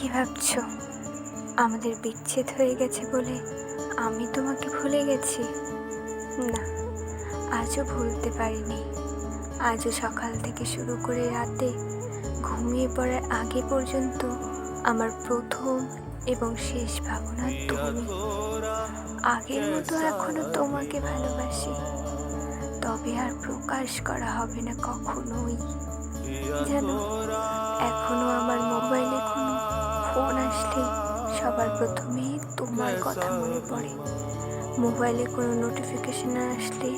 কি ভাবছ? আমাদের বিচ্ছেদ হয়ে গেছে বলে আমি তোমাকে ভুলে গেছি। না, আজও ভুলতে পারিনি। আজও সকাল থেকে শুরু করে রাতে ঘুমিয়ে পড়ার আগে পর্যন্ত আমার প্রথম এবং শেষ ভাবনা তুমি। আগের মতো এখনও তোমাকে ভালোবাসি। তবে আর প্রকাশ করা হবে না কখনোই। জানো, এখনও আমার সবার প্রথমে তোমার কথা মনে পড়ে। মোবাইলে কোনো নোটিফিকেশন আসলে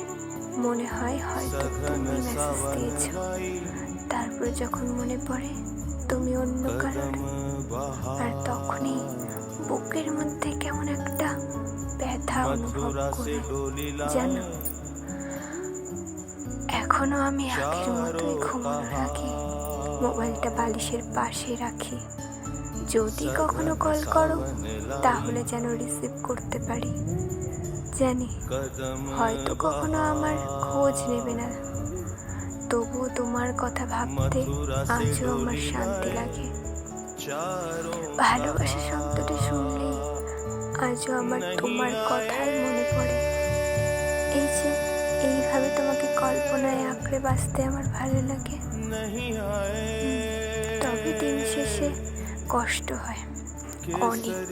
মনে হয় হয়তো তুমি মেসেজ দিয়েছ। তারপর যখন মনে পড়ে তুমি অন্য কারোর। আর তখনই বুকের মধ্যে কেমন একটা ব্যথা অনুভব করি। জানো এখনও আমি আগের মতোই ঘুমানোর আগে মোবাইলটা বালিশের পাশে রাখি। যদি কখনো কল করো, তাহলে যেন রিসিভ করতে পারি। জানি, হয়তো কখনো আমার খোঁজ নেবে না। তবুও তোমার কথা ভাবতে আজও আমার শান্তি লাগে। ভালোবাসা শব্দটি শুনলেই আজও আমার তোমার কথাই মনে পড়ে। এই যে, এইভাবে তোমাকে কল্পনায় আঁকড়ে বাঁচতে আমার ভালো লাগে। তবে দিন শেষে কষ্ট হয়। অনেক।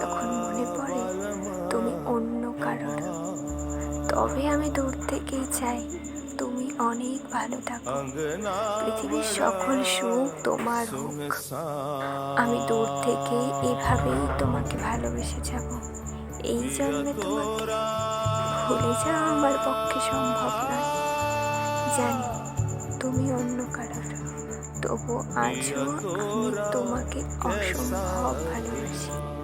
যখন মনে পড়ে তুমি অন্য কারোর। তবে আমি দূর থেকেই চাই তুমি অনেক ভালো থাকো। পৃথিবীর সকল সুখ তোমার হোক। আমি দূর থেকে এভাবেই তোমাকে ভালোবেসে যাব। এই জন্মে তোমাকে ভুলে যাওয়া আমার পক্ষে সম্ভব নয়। জানি তুমি অন্য কারোর। তবু আজও আমি তোমাকে অসম্ভব ভালোবাসি।